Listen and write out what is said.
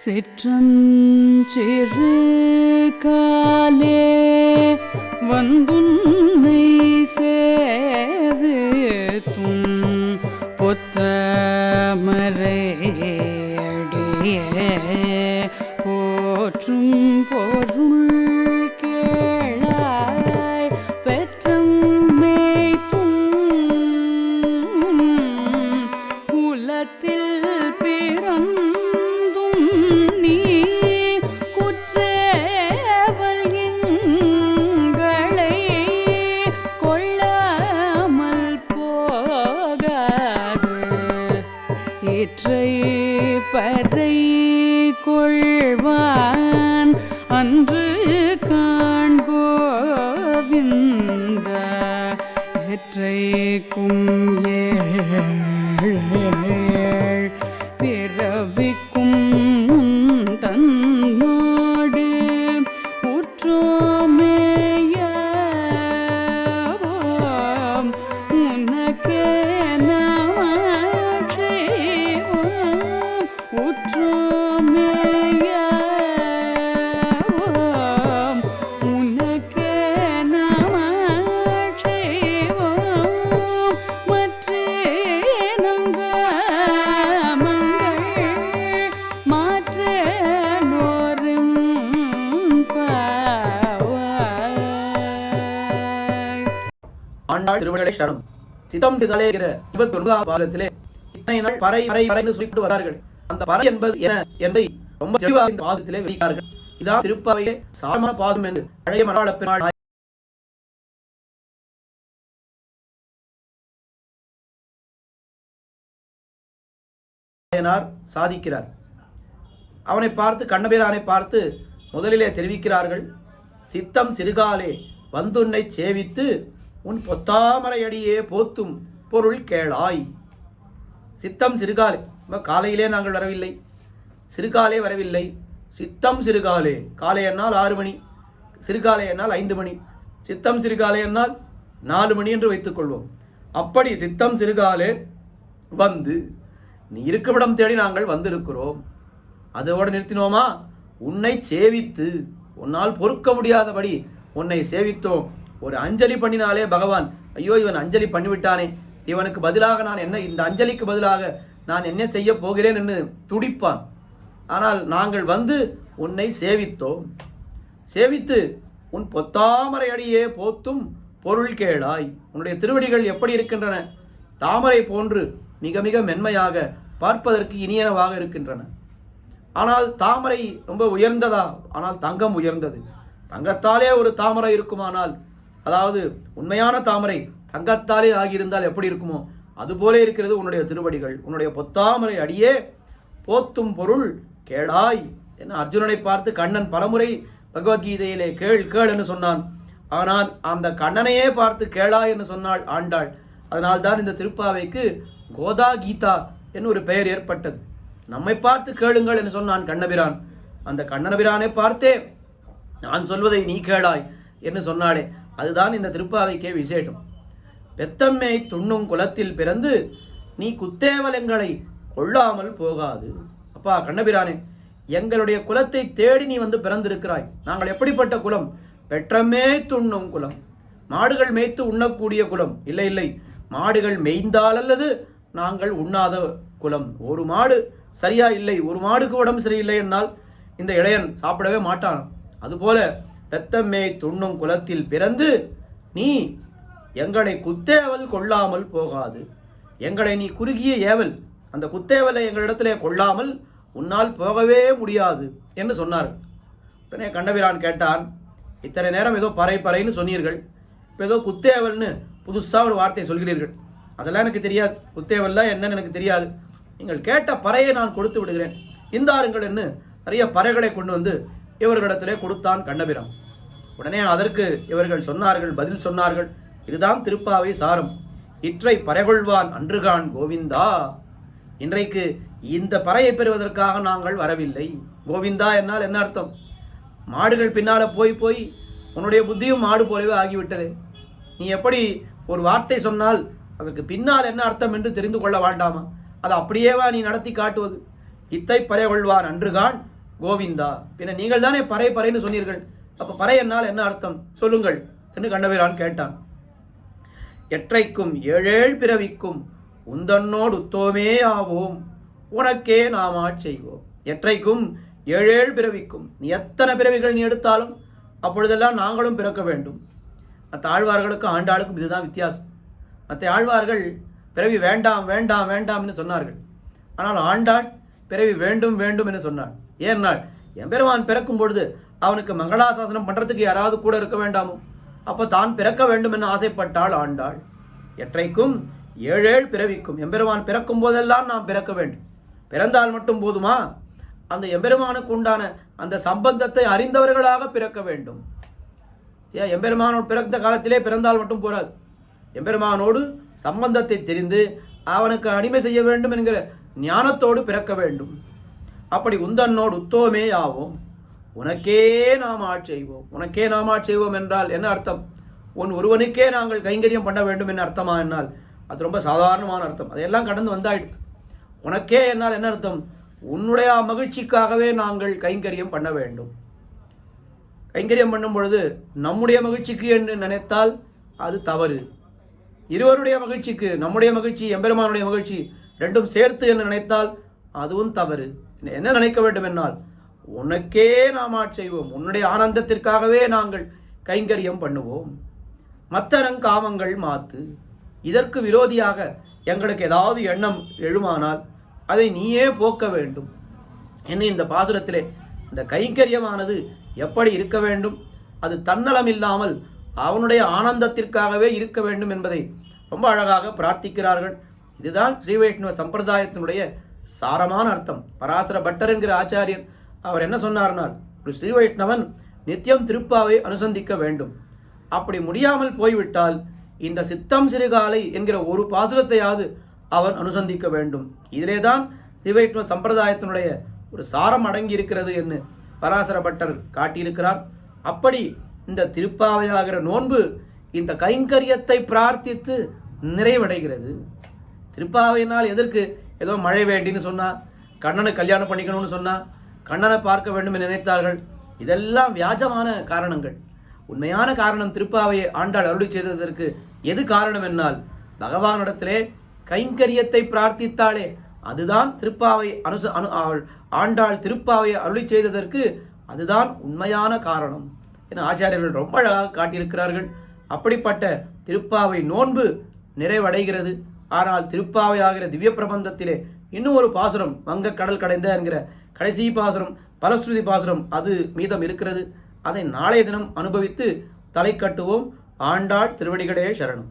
சிற்றஞ்சிறு காலே வந்துன்னை சேது துன் பொத்தமரையடியே போற்றும் பொருள் ஏற்றைக்கும் ஏ. ஆண்டாள் திருவள்ளுவரை சரணம் சித்தம் சிதலேகிற இருபத்தி ஒன்பதாம் பாகத்திலே இத்தனை நாள் பறை பறை பறைன்னு சொல்லிட்டு வரார்கள் அந்த பறை என்பது என்ன என்பதை ரொம்ப தெளிவாக இந்த பாகத்திலே வெளியிட்டார்கள். இதான் திருப்பவையே சாரமான பாகம் என்று பழைய மராள பெருமாள் சாதிக்கிறார். அவனை பார்த்து கண்ணபிரானை பார்த்து முதலிலே தெரிவிக்கிறார்கள் சித்தம் சிறுகாலே வந்துன்னை சேவித்து உன் பொத்தாமரையடியே போத்தும் பொருள் கேளாய். சித்தம் சிறுகாலே நம்ம காலையிலே நாங்கள் வரவில்லை. சிறுகாலே வரவில்லை. சித்தம் சிறுகாலே காலை என்னால் ஆறு மணி சிறுகாலை என்னால் ஐந்து மணி சித்தம் சிறுகாலை என்னால் நாலு மணி என்று வைத்துக்கொள்வோம். அப்படி சித்தம் சிறுகாலே வந்து நீ இருக்குமிடம் தேடி நாங்கள் வந்திருக்கிறோம். அதோடு நிறுத்தினோமா? உன்னை சேவித்து உன்னால் பொறுக்க முடியாதபடி உன்னை சேவித்தோம். ஒரு அஞ்சலி பண்ணினாலே பகவான் ஐயோ இவன் அஞ்சலி பண்ணிவிட்டானே இவனுக்கு பதிலாக நான் என்ன இந்த அஞ்சலிக்கு பதிலாக நான் என்ன செய்ய போகிறேன் என்று துடிப்பான். ஆனால் நாங்கள் வந்து உன்னை சேவித்தோம். சேவித்து உன் பொத்தாமரை அடியே போத்தும் பொருள் கேளாய். உன்னுடைய திருவடிகள் எப்படி இருக்கின்றன? தாமரை போன்று மிக மிக மென்மையாக பார்ப்பதற்கு இனியனவாக இருக்கின்றன. ஆனால் தாமரை ரொம்ப உயர்ந்ததா? ஆனால் தங்கம் உயர்ந்தது. தங்கத்தாலே ஒரு தாமரை இருக்குமானால் அதாவது உண்மையான தாமரை தங்கத்தாலே ஆகியிருந்தால் எப்படி இருக்குமோ அதுபோல இருக்கிறது உன்னுடைய திருவடிகள். உன்னுடைய பொத்தாமரை அடியே போத்தும் பொருள் கேளாய் என அர்ஜுனனை பார்த்து கண்ணன் பலமுறை பகவத்கீதையிலே கேள் கேள் என்று சொன்னான். ஆனால் அந்த கண்ணனையே பார்த்து கேளாய் என்று சொன்னாள் ஆண்டாள். அதனால்தான் இந்த திருப்பாவைக்கு கோதா கீதா என்று ஒரு பெயர் ஏற்பட்டது. நம்மை பார்த்து கேளுங்கள் என்று சொன்னான் கண்ணபிரான். அந்த கண்ணனபிரானை பார்த்தே நான் சொல்வதை நீ கேளாய் என்று சொன்னாளே. அதுதான் இந்த திருப்பாவைக்கே விசேஷம். பெத்தம்மை துண்ணும் குலத்தில் பிறந்து நீ குத்தேவலங்களை கொள்ளாமல் போகாது. அப்பா கண்ணபிரானே எங்களுடைய குலத்தை தேடி நீ வந்து பிறந்திருக்கிறாய். நாங்கள் எப்படிப்பட்ட குலம்? பெற்றமே துண்ணும் குலம். மாடுகள் மேய்த்து உண்ணக்கூடிய குலம். இல்லை இல்லை. மாடுகள் மேய்ந்தால் அல்லது நாங்கள் உண்ணாத குலம். ஒரு மாடு சரியா இல்லை. ஒரு மாடுக்கு உடம்பு சரியில்லை என்னால் இந்த இளையன் சாப்பிடவே மாட்டான். அதுபோல பெத்தம்மே துண்ணும் குலத்தில் பிறந்து நீ எங்களை குத்தேவல் கொள்ளாமல் போகாது. எங்களை நீ குறுகிய ஏவல் அந்த குத்தேவலை எங்களிடத்திலே கொள்ளாமல் உன்னால் போகவே முடியாது என்று சொன்னார் உடனே கண்டபிரான் கேட்டான் இத்தனை நேரம் ஏதோ பறை பறைன்னு சொன்னீர்கள். இப்போ ஏதோ குத்தேவல்னு புதுசாக ஒரு வார்த்தை சொல்கிறீர்கள். அதெல்லாம் எனக்கு தெரியாது. குத்தேவல்லாம் என்னன்னு எனக்கு தெரியாது. நீங்கள் கேட்ட பறையை நான் கொடுத்து விடுகிறேன். இந்தாருங்கள் என்று நிறைய பறைகளை கொண்டு வந்து இவர்களிடத்திலே கொடுத்தான் கண்ணபிரம் உடனே அதற்கு இவர்கள் சொன்னார்கள் பதில் சொன்னார்கள். இதுதான் திருப்பாவை சாரம். இற்றை பறைகொள்வான் அன்றுகான் கோவிந்தா. இன்றைக்கு இந்த பறையை பெறுவதற்காக நாங்கள் வரவில்லை. கோவிந்தா என்னால் என்ன அர்த்தம்? மாடுகள் பின்னால போய் போய் உன்னுடைய புத்தியும் மாடு போலவே ஆகிவிட்டது. நீ எப்படி ஒரு வார்த்தை சொன்னால் அதற்கு பின்னால் என்ன அர்த்தம் என்று தெரிந்து கொள்ள வேண்டாமா? அதை அப்படியேவா நீ நடத்தி காட்டுவது? இத்தை பறைகொள்வான் அன்றுகான் கோவிந்தா. பின்ன நீங்கள் தானே பறை பறைன்னு சொன்னீர்கள். அப்போ பறை என்னால் என்ன அர்த்தம்? சொல்லுங்கள் என்று கண்டவீரான் கேட்டான். எற்றைக்கும் ஏழேழ் பிறவிக்கும் உந்தன்னோடு உத்தோமே ஆவோம். உனக்கே நாமா செய்வோம். எற்றைக்கும் ஏழேழ் பிறவிக்கும் நீ எத்தனை பிறவிகள் நீ எடுத்தாலும் அப்பொழுதெல்லாம் நாங்களும் பிறக்க வேண்டும். மற்ற ஆழ்வார்களுக்கும் ஆண்டாளுக்கும் இதுதான் வித்தியாசம். மற்ற ஆழ்வார்கள் பிறவி வேண்டாம் வேண்டாம் வேண்டாம் என்று சொன்னார்கள். ஆனால் ஆண்டாள் பிறவி வேண்டும் வேண்டும் என்று சொன்னாள். ஏனால் எம்பெருமான் பிறக்கும் பொழுது அவனுக்கு மங்களாசாசனம் பண்ணுறதுக்கு யாராவது கூட இருக்க வேண்டாமோ? அப்போ தான் பிறக்க வேண்டும் என்று ஆசைப்பட்டாள் ஆண்டாள். எற்றைக்கும் ஏழேழ் பிறவிக்கும் எம்பெருமான் பிறக்கும் போதெல்லாம் நாம் பிறக்க வேண்டும். பிறந்தால் மட்டும் போதுமா? அந்த எம்பெருமானுக்கு உண்டான அந்த சம்பந்தத்தை அறிந்தவர்களாக பிறக்க வேண்டும். ஏன் எம்பெருமானோடு பிறந்த காலத்திலே பிறந்தால் மட்டும் போராது. எம்பெருமானோடு சம்பந்தத்தை தெரிந்து அவனுக்கு அடிமை செய்ய வேண்டும் என்கிற ஞானத்தோடு பிறக்க வேண்டும். அப்படி உந்தன்னோடு உத்தோமே ஆவோம் உனக்கே நாம் ஆட்செய்வோம் உனக்கே நாம் ஆட்செய்வோம் என்றால் என்ன அர்த்தம்? உன் ஒருவனுக்கே நாங்கள் கைங்கரியம் பண்ண வேண்டும் என்ன அர்த்தமா என்னால்? அது ரொம்ப சாதாரணமான அர்த்தம். அதையெல்லாம் கடந்து வந்தாயிடுது உனக்கே என்னால் என்ன அர்த்தம்? உன்னுடைய மகிழ்ச்சிக்காகவே நாங்கள் கைங்கரியம் பண்ண வேண்டும். கைங்கரியம் பண்ணும் பொழுது நம்முடைய மகிழ்ச்சிக்கு என்று நினைத்தால் அது தவறு. இருவருடைய மகிழ்ச்சிக்கு நம்முடைய மகிழ்ச்சி எம்பெருமானுடைய மகிழ்ச்சி ரெண்டும் சேர்த்து என்று நினைத்தால் அதுவும் தவறு. என்ன நினைக்க வேண்டும் என்னால் உனக்கே நாம் செய்வோம். உன்னுடைய ஆனந்தத்திற்காகவே நாங்கள் கைங்கரியம் பண்ணுவோம். மத்தரங் காமங்கள் மாத்து. இதற்கு விரோதியாக எங்களுக்கு ஏதாவது எண்ணம் எழுமானால் அதை நீயே போக்க வேண்டும். என்ன இந்த பாசுரத்திலே இந்த கைங்கரியமானது எப்படி இருக்க வேண்டும்? அது தன்னலம் இல்லாமல் அவனுடைய ஆனந்தத்திற்காகவே இருக்க வேண்டும் என்பதை ரொம்ப அழகாக பிரார்த்திக்கிறார்கள். இதுதான் ஸ்ரீ வைஷ்ணவ சம்பிரதாயத்தினுடைய சாரமான அர்த்தம். பராசர பட்டர் என்கிற ஆச்சாரியர் அவர் என்ன சொன்னார்னால் ஒரு ஸ்ரீ வைஷ்ணவன் நித்தியம் திருப்பாவை அனுசந்திக்க வேண்டும். அப்படி முடியாமல் போய்விட்டால் இந்த சித்தம் சிறுகாலை என்கிற ஒரு பாசுரத்தையாவது அவன் அனுசந்திக்க வேண்டும். இதிலே தான் ஸ்ரீவைஷ்ணவ சம்பிரதாயத்தினுடைய ஒரு சாரம் அடங்கி இருக்கிறது என்று பராசர பட்டர் காட்டியிருக்கிறார். அப்படி இந்த திருப்பாவையாகிற நோன்பு இந்த கைங்கரியத்தை பிரார்த்தித்து நிறைவடைகிறது. திருப்பாவையினால் எதற்கு ஏதோ மழை வேண்டின்னு சொன்னா கண்ணனை கல்யாணம் பண்ணிக்கணும்னு சொன்னா கண்ணனை பார்க்க வேண்டும் என்று நினைத்தார்கள். இதெல்லாம் வியாஜமான காரணங்கள். உண்மையான காரணம் திருப்பாவையை ஆண்டாள் அருளி செய்ததற்கு எது காரணம் என்னால்? பகவானிடத்திலே கைங்கரியத்தை பிரார்த்தித்தாலே அதுதான் திருப்பாவை அனுச அனு அவள் ஆண்டாள் திருப்பாவையை அருளி செய்ததற்கு அதுதான் உண்மையான காரணம் என ஆச்சாரியர்கள் ரொம்ப அழகாக காட்டியிருக்கிறார்கள். அப்படிப்பட்ட திருப்பாவை நோன்பு நிறைவடைகிறது. ஆனால் திருப்பாவை ஆகிற திவ்ய பிரபந்தத்திலே இன்னும் ஒரு பாசுரம் வங்கக்கடல் கடல் கடைந்த என்கிற கடைசி பாசுரம் பலஸ்ருதி பாசுரம் அது மீதம் இருக்கிறது. அதை நாளைய தினம் அனுபவித்து தலை கட்டுவோம். ஆண்டாள் திருவடிகளே சரணம்.